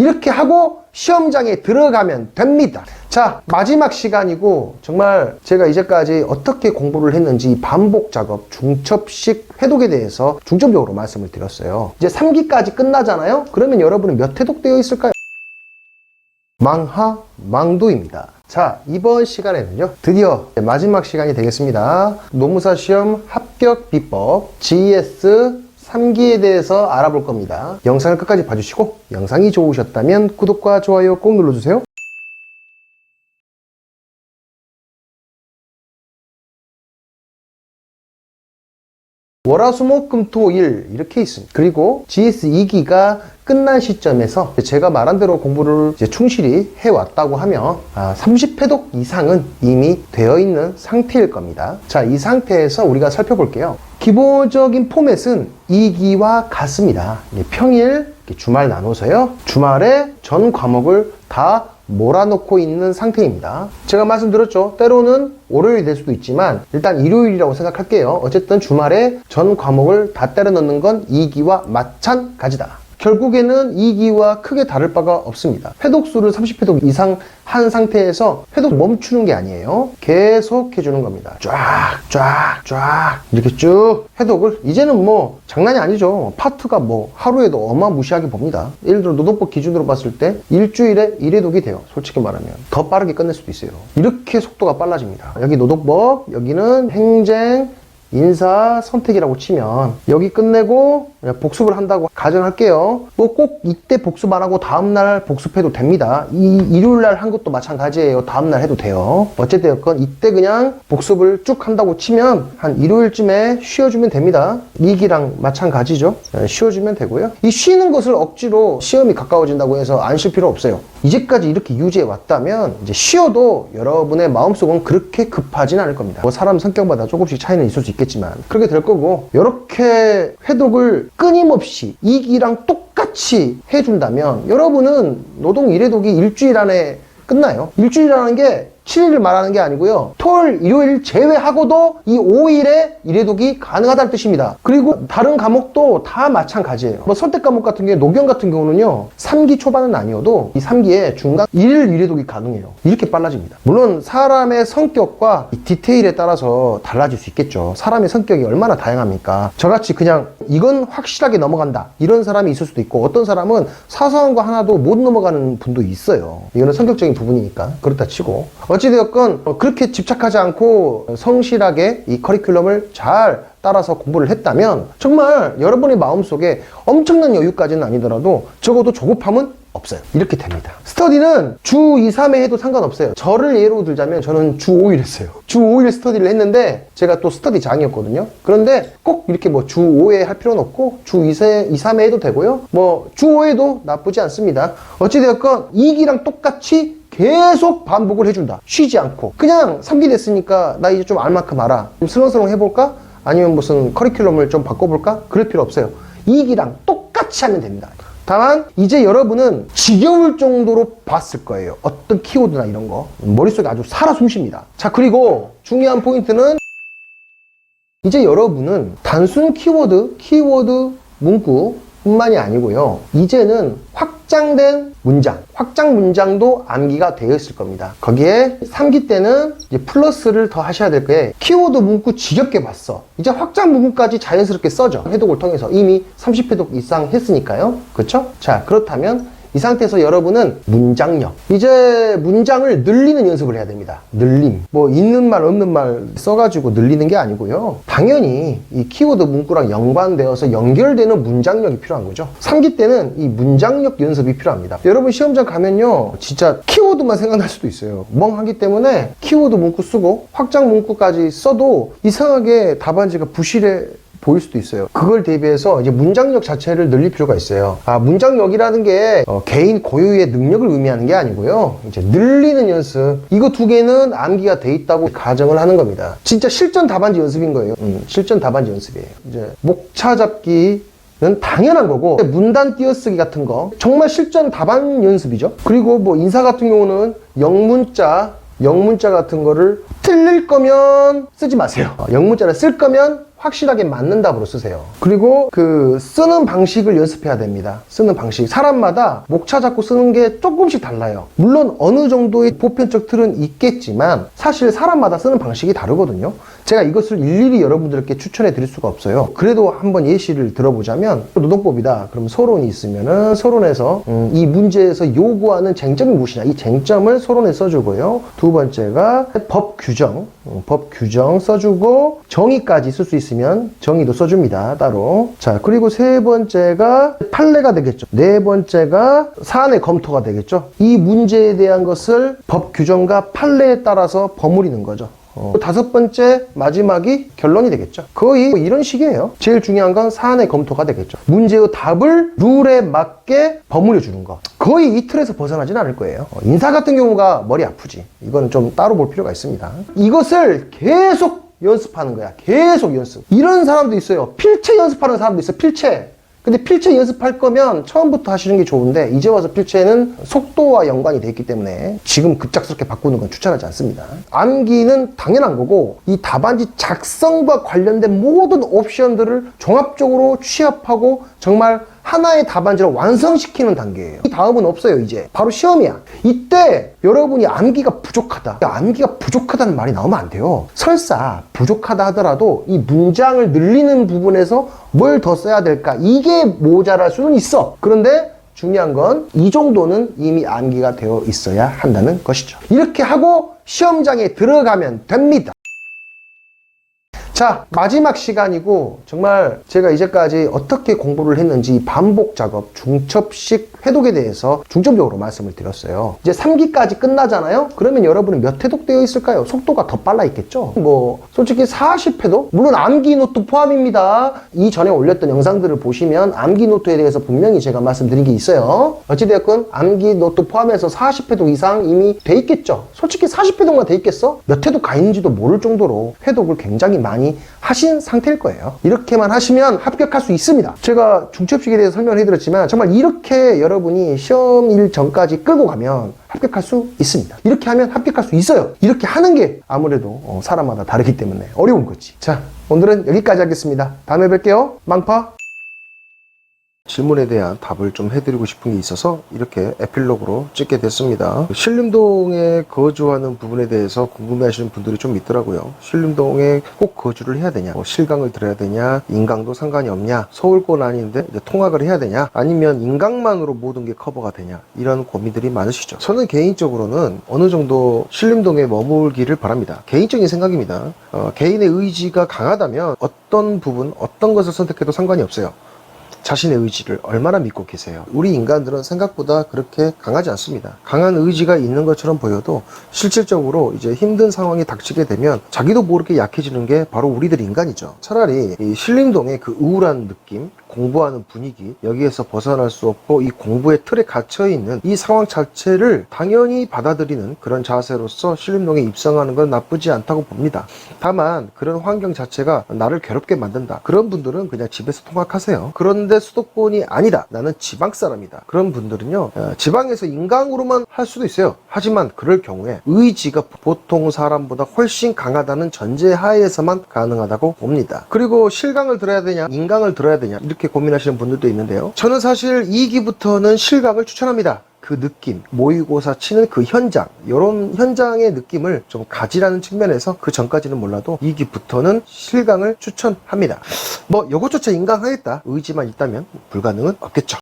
이렇게 하고 시험장에 들어가면 됩니다. 자, 마지막 시간이고 정말 제가 이제까지 어떻게 공부를 했는지 반복 작업, 중첩식 회독에 대해서 중점적으로 말씀을 드렸어요. 이제 3기까지 끝나잖아요. 그러면 여러분은 몇 회독되어 있을까요? 망하 망도입니다. 자, 이번 시간에는요, 드디어 마지막 시간이 되겠습니다. 노무사 시험 합격 비법 GS 3기에 대해서 알아볼 겁니다. 영상을 끝까지 봐주시고, 영상이 좋으셨다면 구독과 좋아요 꼭 눌러주세요. 월화수목금토일 이렇게 있습니다. 그리고 GS 2기가 끝난 시점에서 제가 말한 대로 공부를 충실히 해왔다고 하면 아, 30회독 이상은 이미 되어 있는 상태일 겁니다. 자, 이 상태에서 우리가 살펴볼게요. 기본적인 포맷은 2기와 같습니다. 평일, 주말 나눠서요. 주말에 전 과목을 다 몰아놓고 있는 상태입니다. 제가 말씀드렸죠. 때로는 월요일이 될 수도 있지만 일단 일요일이라고 생각할게요. 어쨌든 주말에 전 과목을 다 때려 넣는 건 2기와 마찬가지다. 결국에는 2기와 크게 다를 바가 없습니다. 회독수를 30회독 이상 한 상태에서 회독 멈추는 게 아니에요. 계속 해주는 겁니다. 쫙, 쫙, 쫙. 이렇게 쭉 회독을 이제는 뭐 장난이 아니죠. 파트가 뭐 하루에도 어마무시하게 봅니다. 예를 들어 노동법 기준으로 봤을 때 일주일에 1회독이 돼요. 솔직히 말하면. 더 빠르게 끝낼 수도 있어요. 이렇게 속도가 빨라집니다. 여기 노동법, 여기는 행정, 인사 선택이라고 치면 여기 끝내고 복습을 한다고 가정할게요. 뭐 꼭 이때 복습 안 하고 다음날 복습해도 됩니다. 이 일요일날 한 것도 마찬가지예요. 다음날 해도 돼요. 어쨌든 이때 그냥 복습을 쭉 한다고 치면 한 일요일쯤에 쉬어주면 됩니다. 이기랑 마찬가지죠. 네, 쉬어주면 되고요. 이 쉬는 것을 억지로 시험이 가까워진다고 해서 안 쉴 필요 없어요. 이제까지 이렇게 유지해 왔다면 이제 쉬어도 여러분의 마음속은 그렇게 급하진 않을 겁니다. 뭐 사람 성격마다 조금씩 차이는 있을 수 있겠 지만 그렇게 될 거고 이렇게 회독을 끊임없이 이기랑 똑같이 해준다면 여러분은 노동 1회독이 일주일 안에 끝나요. 일주일이라는 게 7일을 말하는 게 아니고요. 토요일, 일요일 제외하고도 이 5일에 일회독이 가능하다는 뜻입니다. 그리고 다른 과목도 다 마찬가지예요. 뭐 선택 과목 같은 경우에 노경 같은 경우는요. 3기 초반은 아니어도 이 3기에 중간 1일 일회독이 가능해요. 이렇게 빨라집니다. 물론 사람의 성격과 이 디테일에 따라서 달라질 수 있겠죠. 사람의 성격이 얼마나 다양합니까? 저같이 그냥 이건 확실하게 넘어간다. 이런 사람이 있을 수도 있고 어떤 사람은 사소한 거 하나도 못 넘어가는 분도 있어요. 이거는 성격적인 부분이니까 그렇다 치고 어찌되었건 어, 그렇게 집착하지 않고 성실하게 이 커리큘럼을 잘 따라서 공부를 했다면 정말 여러분의 마음속에 엄청난 여유까지는 아니더라도 적어도 조급함은 없어요. 이렇게 됩니다. 스터디는 주 2, 3회 해도 상관없어요. 저를 예로 들자면 저는 주 5일 했어요. 주 5일 스터디를 했는데 제가 또 스터디 장이었거든요. 그런데 꼭 이렇게 뭐 주 5회 할 필요는 없고 주 2회, 2, 3회 해도 되고요. 뭐 주 5회도 나쁘지 않습니다. 어찌되었건 2기랑 똑같이 계속 반복을 해준다. 쉬지 않고. 그냥 3기 됐으니까 나 이제 좀 알만큼 알아. 좀 슬렁슬렁 해볼까? 아니면 무슨 커리큘럼을 좀 바꿔볼까? 그럴 필요 없어요. 2기랑 똑같이 하면 됩니다. 다만 이제 여러분은 지겨울 정도로 봤을 거예요. 어떤 키워드나 이런 거. 머릿속에 아주 살아 숨쉽니다. 자, 그리고 중요한 포인트는 이제 여러분은 단순 키워드, 키워드 문구 뿐만이 아니고요. 이제는 확장된 문장, 확장 문장도 암기가 되어 있을 겁니다. 거기에 3기 때는 이제 플러스를 더 하셔야 될 거예요. 키워드 문구 지겹게 봤어. 이제 확장 문구까지 자연스럽게 써져. 해독을 통해서 이미 30회독 이상 했으니까요. 그렇죠? 자, 그렇다면 이 상태에서 여러분은 문장력. 이제 문장을 늘리는 연습을 해야 됩니다. 늘림. 뭐 있는 말 없는 말 써가지고 늘리는 게 아니고요. 당연히 이 키워드 문구랑 연관되어서 연결되는 문장력이 필요한 거죠. 3기 때는 이 문장력 연습이 필요합니다. 여러분 시험장 가면요. 진짜 키워드만 생각날 수도 있어요. 멍하기 때문에 키워드 문구 쓰고 확장 문구까지 써도 이상하게 답안지가 부실해 보일 수도 있어요. 그걸 대비해서 이제 문장력 자체를 늘릴 필요가 있어요. 아, 문장력이라는 게 어, 개인 고유의 능력을 의미하는 게 아니고요. 이제 늘리는 연습. 이거 두 개는 암기가 돼 있다고 가정을 하는 겁니다. 진짜 실전 답안지 연습인 거예요. 음, 실전 답안지 연습이에요. 이제 목차 잡기 는 당연한 거고 문단 띄어쓰기 같은 거 정말 실전 답안 연습이죠. 그리고 뭐 인사 같은 경우는 영문자 영문자 같은 거를 틀릴 거면 쓰지 마세요. 어, 영문자를 쓸 거면 확실하게 맞는 답으로 쓰세요. 그리고 그 쓰는 방식을 연습해야 됩니다. 쓰는 방식. 사람마다 목차 잡고 쓰는 게 조금씩 달라요. 물론 어느 정도의 보편적 틀은 있겠지만 사실 사람마다 쓰는 방식이 다르거든요. 제가 이것을 일일이 여러분들께 추천해 드릴 수가 없어요. 그래도 한번 예시를 들어보자면 노동법이다. 그럼 서론이 있으면은 서론에서 음, 이 문제에서 요구하는 쟁점이 무엇이냐 이 쟁점을 서론에 써주고요. 두 번째가 법 규정, 음, 법 규정 써주고 정의까지 쓸 수 있 으면 정의도 써줍니다. 따로. 자 그리고 세 번째가 판례가 되겠죠. 네 번째가 사안의 검토가 되겠죠. 이 문제에 대한 것을 법 규정과 판례에 따라서 버무리는 거죠. 어, 다섯 번째 마지막이 결론이 되겠죠. 거의 뭐 이런 식이에요. 제일 중요한 건 사안의 검토가 되겠죠. 문제의 답을 룰에 맞게 버무려 주는 거. 거의 이 틀에서 벗어나진 않을 거예요. 어, 인사 같은 경우가 머리 아프지. 이건 좀 따로 볼 필요가 있습니다. 이것을 계속 연습하는 거야. 계속 연습. 이런 사람도 있어요. 필체 연습하는 사람도 있어. 필체. 근데 필체 연습할 거면 처음부터 하시는 게 좋은데 이제 와서 필체는 속도와 연관이 돼 있기 때문에 지금 급작스럽게 바꾸는 건 추천하지 않습니다. 암기는 당연한 거고 이 답안지 작성과 관련된 모든 옵션들을 종합적으로 취합하고 정말 하나의 답안지를 완성시키는 단계예요. 이 다음은 없어요, 이제. 바로 시험이야. 이때 여러분이 암기가 부족하다. 암기가 부족하다는 말이 나오면 안 돼요. 설사 부족하다 하더라도 이 문장을 늘리는 부분에서 뭘 더 써야 될까? 이게 모자랄 수는 있어. 그런데 중요한 건 이 정도는 이미 암기가 되어 있어야 한다는 것이죠. 이렇게 하고 시험장에 들어가면 됩니다. 자, 마지막 시간이고, 정말 제가 이제까지 어떻게 공부를 했는지 반복 작업, 중첩식 회독에 대해서 중점적으로 말씀을 드렸어요. 이제 3기까지 끝나잖아요? 그러면 여러분은 몇 회독되어 있을까요? 속도가 더 빨라 있겠죠? 뭐, 솔직히 40회독? 물론 암기 노트 포함입니다. 이전에 올렸던 영상들을 보시면 암기 노트에 대해서 분명히 제가 말씀드린 게 있어요. 어찌되었건 암기 노트 포함해서 40회독 이상 이미 돼 있겠죠? 솔직히 40회독만 돼 있겠어? 몇 회독 가 있는지도 모를 정도로 회독을 굉장히 많이 하신 상태일 거예요. 이렇게만 하시면 합격할 수 있습니다. 제가 중첩식에 대해서 설명을 해드렸지만 정말 이렇게 여러 분이 시험일 전까지 끌고 가면 합격할 수 있습니다. 이렇게 하면 합격할 수 있어요. 이렇게 하는 게 아무래도 어, 사람마다 다르기 때문에 어려운 거지. 자, 오늘은 여기까지 하겠습니다. 다음에 뵐게요. 망파. 질문에 대한 답을 좀 해드리고 싶은 게 있어서 이렇게 에필로그로 찍게 됐습니다. 신림동에 거주하는 부분에 대해서 궁금해하시는 분들이 좀 있더라고요. 신림동에 꼭 거주를 해야 되냐, 뭐 실강을 들어야 되냐, 인강도 상관이 없냐, 서울권 아닌데 통학을 해야 되냐, 아니면 인강만으로 모든 게 커버가 되냐 이런 고민들이 많으시죠. 저는 개인적으로는 어느 정도 신림동에 머물기를 바랍니다. 개인적인 생각입니다. 어, 개인의 의지가 강하다면 어떤 부분, 어떤 것을 선택해도 상관이 없어요. 자신의 의지를 얼마나 믿고 계세요? 우리 인간들은 생각보다 그렇게 강하지 않습니다. 강한 의지가 있는 것처럼 보여도 실질적으로 이제 힘든 상황이 닥치게 되면 자기도 모르게 약해지는 게 바로 우리들 인간이죠. 차라리 이 신림동의 그 우울한 느낌, 공부하는 분위기, 여기에서 벗어날 수 없고 이 공부의 틀에 갇혀 있는 이 상황 자체를 당연히 받아들이는 그런 자세로서 신림동에 입성하는 건 나쁘지 않다고 봅니다. 다만 그런 환경 자체가 나를 괴롭게 만든다. 그런 분들은 그냥 집에서 통학하세요. 그런데 수도권이 아니다. 나는 지방 사람이다. 그런 분들은요. 어, 지방에서 인강으로만 할 수도 있어요. 하지만 그럴 경우에 의지가 보통 사람보다 훨씬 강하다는 전제 하에서만 가능하다고 봅니다. 그리고 실강을 들어야 되냐, 인강을 들어야 되냐 이렇게 고민하시는 분들도 있는데요. 저는 사실 2기부터는 실강을 추천합니다. 그 느낌, 모의고사 치는 그 현장, 이런 현장의 느낌을 좀 가지라는 측면에서 그 전까지는 몰라도 2기부터는 실강을 추천합니다. 뭐, 이것조차 인강하겠다. 의지만 있다면 불가능은 없겠죠.